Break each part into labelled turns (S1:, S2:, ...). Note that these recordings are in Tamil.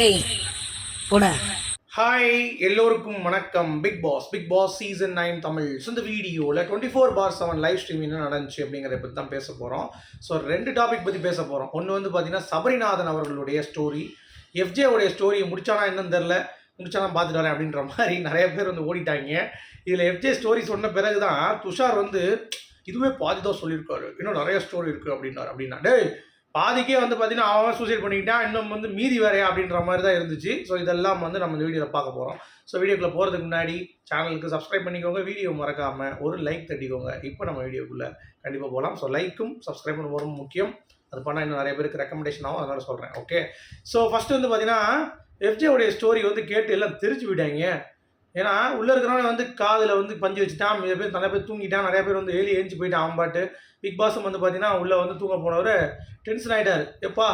S1: ஏய்
S2: ஹாய் எல்லோருக்கும் வணக்கம். Bigg Boss Bigg Boss season nine Tamil. So இந்த வீடியோவில் twenty four by seven live stream என்ன நடந்துச்சு அப்படிங்கிறத பற்றி தான் பேச போகிறோம் ஸோ ரெண்டு டாபிக் பற்றி பேச போகிறோம் ஒன்று வந்து பார்த்தீங்கன்னா சபரிநாதன் அவர்களுடைய ஸ்டோரி எஃப்ஜே உடைய ஸ்டோரியை முடிச்சானா என்னன்னு தெரில முடிச்சானா பார்த்துட்டு வரேன் அப்படின்ற மாதிரி நிறைய பேர் வந்து ஓடிட்டாங்க. இதில் எஃப்ஜே ஸ்டோரி சொன்ன பிறகு தான் துஷார் வந்து இதுவே பாதி தான் சொல்லியிருக்காரு. இன்னும் நிறைய ஸ்டோரி இருக்குது அப்படின்னாரு. அப்படின்னா டே பாதிக்கே வந்து பார்த்தீங்கன்னா அவன் சூசைட் பண்ணிக்கிட்டான் இன்னும் வந்து மீதி வேறையா அப்படின்ற மாதிரி தான் இருந்துச்சு. ஸோ இதெல்லாம் வந்து நம்ம இந்த வீடியோவில் பார்க்க போகிறோம் ஸோ வீடியோக்குள்ளே போகிறதுக்கு முன்னாடி சேனலுக்கு சப்ஸ்கிரைப் பண்ணிக்கோங்க. வீடியோ மறக்காமல் ஒரு லைக் தட்டிக்கோங்க. இப்போ நம்ம வீடியோக்குள்ளே கண்டிப்பாக போகலாம் ஸோ லைக்கும் சப்ஸ்கிரைப் ரொம்ப முக்கியம். அது பண்ணால் இன்னும் நிறைய பேருக்கு ரெக்கமெண்டேஷன் ஆகும். அதனால சொல்கிறேன் ஓகே ஸோ ஃபஸ்ட்டு வந்து பார்த்தீங்கன்னா FJ உடைய ஸ்டோரி வந்து கேட்டு எல்லாம் தெரிஞ்சு விட்டாங்க ஏன்னா உள்ளே இருக்கிறவன் வந்து காதில் வந்து பஞ்சு வச்சுட்டான் நிறைய பேர் நிறைய பேர் தூங்கிட்டான் நிறைய பேர் வந்து ஏழி ஏஞ்சி போயிட்டான் அவன் பாட்டு. பிக் பாஸும் வந்து பார்த்தீங்கன்னா உள்ளே வந்து தூங்க போனவர் டென்ஷன் ஆகிட்டார் எப்பா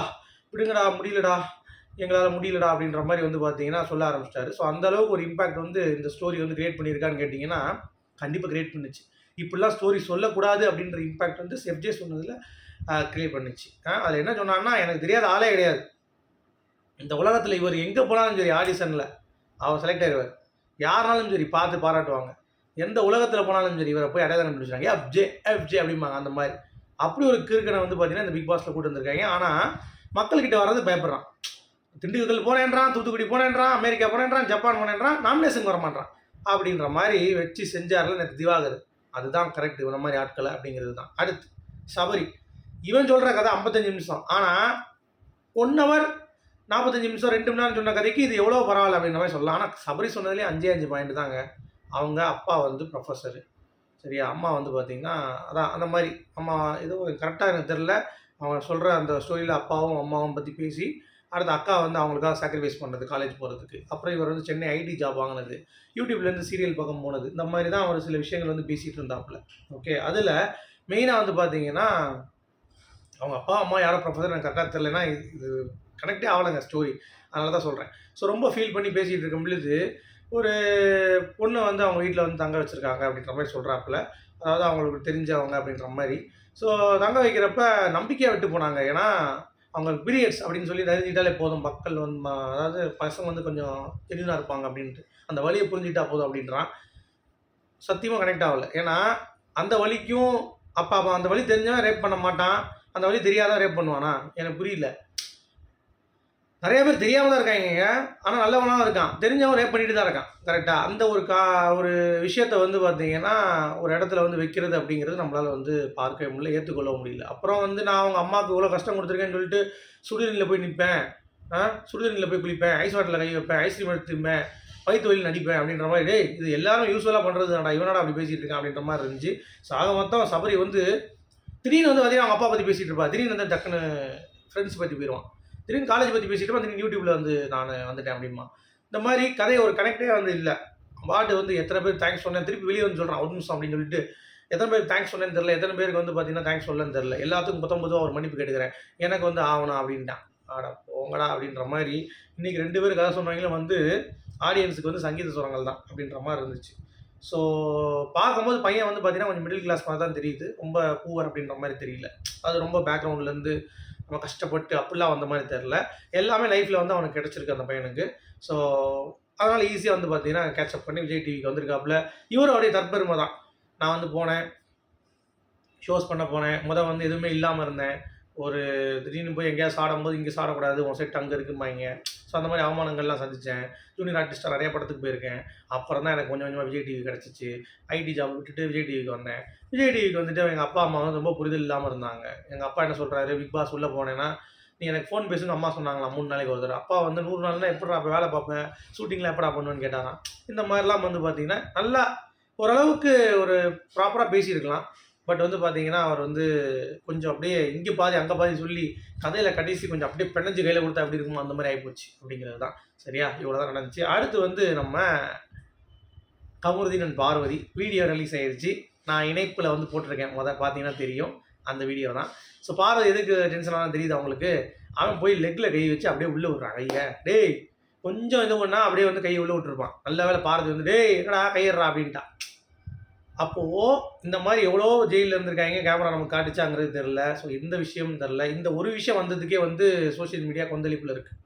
S2: விடுங்கடா முடியலடா எங்களால் முடியலடா அப்படின்ற மாதிரி வந்து பார்த்தீங்கன்னா சொல்ல ஆரம்பிச்சிட்டாரு. ஸோ அந்தளவுக்கு ஒரு இம்பாக்ட் வந்து இந்த ஸ்டோரி வந்து கிரியேட் பண்ணியிருக்கான்னு கேட்டிங்கன்னா கண்டிப்பாக கிரியேட் பண்ணுச்சு. இப்படிலாம் ஸ்டோரி சொல்லக்கூடாது அப்படின்ற இம்பாக்ட் வந்து செப்ஜே சொன்னதில் கிரியேட் பண்ணுச்சு. அதில் என்ன சொன்னான்னா எனக்கு தெரியாத ஆளே கிடையாது. இந்த உலகத்தில் இவர் எங்கே போனாலும் சரி ஆடிஷனில் அவர் செலக்ட் ஆயிடுவார் யாருனாலும் சரி பார்த்து பாராட்டுவாங்க. எந்த உலகத்தில் போனாலும் சரி இவரை போய் அடையாளம் பிடிச்சாங்க எஃப்ஜே எஃப்ஜே அப்படிம்பாங்க அந்த மாதிரி. அப்படி ஒரு கிறுக்கனை வந்து பார்த்தீங்கன்னா இந்த பிக் பாஸில் கூட்டு வந்திருக்காங்க. ஆனால் மக்கள்கிட்ட வர்றது பயப்படுறான். திண்டுக்கல் போனேன்றான் தூத்துக்குடி போனேன்றான் அமெரிக்கா போனேன்றான் ஜப்பான் போனேன்றான் நாமினேஷன் வரமாட்டான் அப்படின்ற மாதிரி வச்சு செஞ்சார்ல எனக்கு திவாகர். அதுதான் கரெக்ட் இந்த மாதிரி ஆட்களை அப்படிங்கிறது தான். அடுத்து சபரி. இவன் சொல்கிற கதை ஐம்பத்தஞ்சு நிமிஷம். ஆனால் ஒன் ஹவர் நாற்பத்தஞ்சு நிமிஷம் ரெண்டு மணி நேரம் சொன்ன கதைக்கு இது எவ்வளோ பரவாயில்ல அப்படின்ற மாதிரி சொல்லலாம். ஆனால் சபரி சொன்னதுலேயே அஞ்சே அஞ்சு பாயிண்ட் தாங்க. அவங்க அப்பா வந்து ப்ரொஃபஸரு சரியா? அம்மா வந்து பார்த்தீங்கன்னா அதான் அந்த மாதிரி. அம்மா எதுவும் கரெக்டாக எனக்கு தெரில அவங்க சொல்கிற அந்த ஸ்டோரியில் அப்பாவும் அம்மாவும் பற்றி பேசி அடுத்து அக்கா வந்து அவங்களுக்காக சாக்ரிஃபைஸ் பண்ணுறது காலேஜ் போகிறதுக்கு அப்புறம் இவர் வந்து சென்னை ஐடி ஜாப் வாங்கினது யூடியூப்லேருந்து சீரியல் பக்கம் போனது. இந்த மாதிரி தான் அவர் சில விஷயங்கள் வந்து பேசிகிட்டு இருந்தாப்புல. ஓகே அதில் மெயினாக வந்து பார்த்தீங்கன்னா அவங்க அப்பா அம்மா யாரோ ப்ரொஃபஸர் எனக்கு கரெக்டாக தெரிலனா இது கனெக்டே ஆகலைங்க ஸ்டோரி. அதனால தான் சொல்கிறேன் ஸோ ரொம்ப ஃபீல் பண்ணி பேசிகிட்டு இருக்கும் பொழுது ஒரு பொண்ணை வந்து அவங்க வீட்டில் வந்து தங்க வச்சுருக்காங்க அப்படின்ற மாதிரி சொல்கிறாப்புல அதாவது அவங்களுக்கு தெரிஞ்சவங்க அப்படின்ற மாதிரி. ஸோ தங்க வைக்கிறப்ப நம்பிக்கையாக விட்டு போனாங்க. ஏன்னா அவங்க பீரியட்ஸ் அப்படின்னு சொல்லி தெரிஞ்சுக்கிட்டாலே போதும். மக்கள் வந்து அதாவது பசங்க வந்து கொஞ்சம் தெளிவாக இருப்பாங்க அப்படின்ட்டு. அந்த வழியை புரிஞ்சுக்கிட்டா போதும் அப்படின்றான். சத்தியமாக கனெக்ட் ஆகலை. ஏன்னா அந்த வழிக்கும் அப்பா அப்பா அந்த வழி தெரிஞ்சவன் ரேப் பண்ண மாட்டான். அந்த வழி தெரியாதான் ரேப் பண்ணுவானா? எனக்கு புரியல. நிறைய பேர் தெரியாமல் தான் இருக்காங்க ஆனால் நல்லவனாகவும் இருக்கான். தெரிஞ்சவன் ரேப் பண்ணிட்டு தான் இருக்கான். கரெக்டாக அந்த ஒரு கா ஒரு விஷயத்த வந்து பார்த்தீங்கன்னா ஒரு இடத்துல வந்து வைக்கிறது அப்படிங்கிறது நம்மளால் வந்து பார்க்கவே முடியல ஏற்றுக்கொள்ள முடியல. அப்புறம் வந்து நான் அவங்க அம்மாவுக்கு இவ்வளோ கஷ்டம் கொடுத்துருக்கேன்னு சொல்லிட்டு சுடுதண்ணியில் போய் நிற்பேன் ஆ? சுடுதண்ணியில் போய் குளிப்பேன். ஐஸ் வாட்டரில் கை வைப்பேன். ஐஸ்கிரீம் எடுத்துப்பேன் வயிற்று வழியில் நடிப்பேன் அப்படின்ற மாதிரி டேய் இது எல்லாரும் யூஸ்வலாக பண்ணுறது தான்டா. இவனடா அப்படி பேசிகிட்டு இருக்கான் அப்படின்ற மாதிரி இருந்துச்சு. ஸோ ஆக மொத்தம் சபரி வந்து திடீர்னு வந்து பார்த்தீங்கன்னா அவங்க அப்பா பற்றி பேசிகிட்டு இருப்பா திடீர்னு வந்து டக்குன்னு ஃப்ரெண்ட்ஸ் பற்றி போயிடுவான் திடீர்னு காலேஜ் பற்றி பேசிட்டு வந்து திடீர்னு யூடியூப்பில் வந்து நான் வந்துட்டேன் அப்படிமா. இந்த மாதிரி கதையை ஒரு கனெக்டே வந்து இல்லை. வார்டு வந்து எத்தனை பேர் தேங்க்ஸ் சொன்னேன் திருப்பி வெளியே வந்து சொல்கிறேன் ஒரு நிமிஷம் அப்படின்னு சொல்லிட்டு எத்தனை பேர் தேங்க்ஸ் சொன்னேன்னு தெரில எத்தனை பேருக்கு வந்து பார்த்தீங்கன்னா தேங்க்ஸ் சொல்லலன்னு தெரில எல்லாத்துக்கும் பத்தொம்பதுவா ஒரு மன்னிப்பு கேட்டுக்கிறேன். எனக்கு வந்து ஆகணும் அப்படின்ட்டான். ஆடா போங்கடா அப்படின்ற மாதிரி இன்றைக்கி ரெண்டு பேர் கதை சொன்னவங்களும் வந்து ஆடியன்ஸுக்கு வந்து சங்கீத சுரங்கள் தான் அப்படின்ற மாதிரி இருந்துச்சு. ஸோ பார்க்கும்போது பையன் வந்து பார்த்தீங்கன்னா கொஞ்சம் மிடில் கிளாஸ் மாதிரி தான் தெரியுது. ரொம்ப பூவர் அப்படின்ற மாதிரி தெரியல. அது ரொம்ப பேக்ரவுண்ட்லேருந்து அவன் கஷ்டப்பட்டு அப்படிலாம் வந்த மாதிரி தெரில எல்லாமே லைஃப்பில் வந்து அவனுக்கு கிடச்சிருக்கு அந்த பையனுக்கு. ஸோ அதனால் ஈஸியாக வந்து பார்த்தீங்கன்னா கேட்சப் பண்ணி விஜய் டிவிக்கு வந்திருக்காப்புல. இவரும் அப்படியே தற்பெருமை தான். நான் வந்து போனேன். ஷோஸ் பண்ண போனேன். முதல் வந்து எதுவுமே இல்லாமல் இருந்தேன். ஒரு திடீர்னு போய் எங்கேயாவது சாடும்போது இங்கே சாடக்கூடாது உன் சைட் அங்கே இருக்குமாங்க ஸோ அந்த மாதிரி அவமானங்கள்லாம் சந்தித்தேன் ஜூனியர் ஆர்டிஸ்டாக நிறைய படத்துக்கு போயிருக்கேன். அப்புறம் தான் எனக்கு கொஞ்சம் கொஞ்சமாக விஜய் டிவி கிடச்சிச்சு. ஐடி ஜாப் விட்டுட்டு விஜய் டிவிக்கு வந்தேன். விஜய் டிவிக்கு வந்துட்டு எங்கள் அப்பா அம்மா வந்து ரொம்ப புரிதல் இல்லாமல் இருந்தாங்க. எங்கள் அப்பா என்ன சொல்கிறாரு பிக் பாஸ் உள்ளே போனேன்னா நீ எனக்கு ஃபோன் பேசுன்னு அம்மா சொன்னாங்களா மூணு நாளைக்கு ஒரு தடவை. அப்பா வந்து நூறு நாள்னா எப்படா அப்போ வேலை பார்ப்பேன்? ஷூட்டிங்கில் எப்படா பண்ணுவேன்னு கேட்டாராம். இந்த மாதிரிலாம் வந்து பார்த்தீங்கன்னா நல்லா ஓரளவுக்கு ஒரு ப்ராப்பராக பேசியிருக்கலாம். பட் வந்து பார்த்தீங்கன்னா அவர் வந்து கொஞ்சம் அப்படியே இங்கே பாதி அங்கே பாதி சொல்லி கதையில் கடைசி கொஞ்சம் அப்படியே பிணைஞ்சு கையில் கொடுத்தா எப்படி இருக்குமோ அந்த மாதிரி ஆகிப்போச்சு அப்படிங்கிறது தான். சரியா? இவ்வளோ தான் நடந்துச்சு. அடுத்து வந்து நம்ம Kamarudeen and Parvathi video release ஆயிடுச்சு நான் இணைப்பில் வந்து போட்டிருக்கேன். முதல் பார்த்தீங்கன்னா தெரியும். அந்த வீடியோ தான். ஸோ பார்வதி எதுக்கு டென்ஷனாக தெரியுது அவங்களுக்கு அவன் போய் லெக்கில் கை வச்சு அப்படியே உள்ளே விட்றான் கையை டேய் கொஞ்சம் இது பண்ணால் அப்படியே வந்து கையை உள்ளே விட்டுருப்பான். நல்ல வேலை பார்வதி வந்து டேய் என்னடா கையிடுறா? அப்படின்ட்டான் அப்போது இந்த மாதிரி எவ்வளோ ஜெயிலில் இருந்திருக்காங்க கேமரா நமக்கு காட்டுச்சாங்கிறது தெரில ஸோ இந்த விஷயம் தெரில இந்த ஒரு விஷயம் வந்ததுக்கே வந்து சோஷியல் மீடியா கொந்தளிப்பில் இருக்குது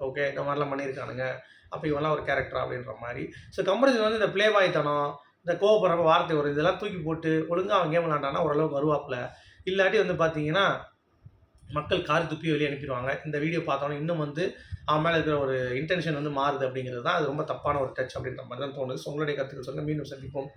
S2: ஓகே இந்த மாதிரிலாம் பண்ணியிருக்கானுங்க. அப்போ இவெல்லாம் ஒரு கேரக்டர் அப்படின்ற மாதிரி. ஸோ கம்பரிசன் வந்து இந்த ப்ளே தனம் இந்த கோவப்படுறப்ப வார்த்தை வரும் இதெல்லாம் தூக்கி போட்டு ஒழுங்காக அவன் கேம் விளாண்டானா ஓரளவுக்கு வருவாப்புல. இல்லாட்டி வந்து பார்த்தீங்கன்னா மக்கள் கார் துப்பி வெளியே அனுப்பிடுவாங்க. இந்த வீடியோ பார்த்தோன்னே இன்னும் வந்து அவன் மேலே இருக்கிற ஒரு இன்டென்ஷன் வந்து மாறுது அப்படிங்கிறது தான். அது ரொம்ப தப்பான ஒரு டச் அப்படின்ற மாதிரி தான் தோணுது. ஸோ உங்களுடைய கருத்துக்கள் சொல்லுங்கள் மீண்டும் சந்திப்போம்.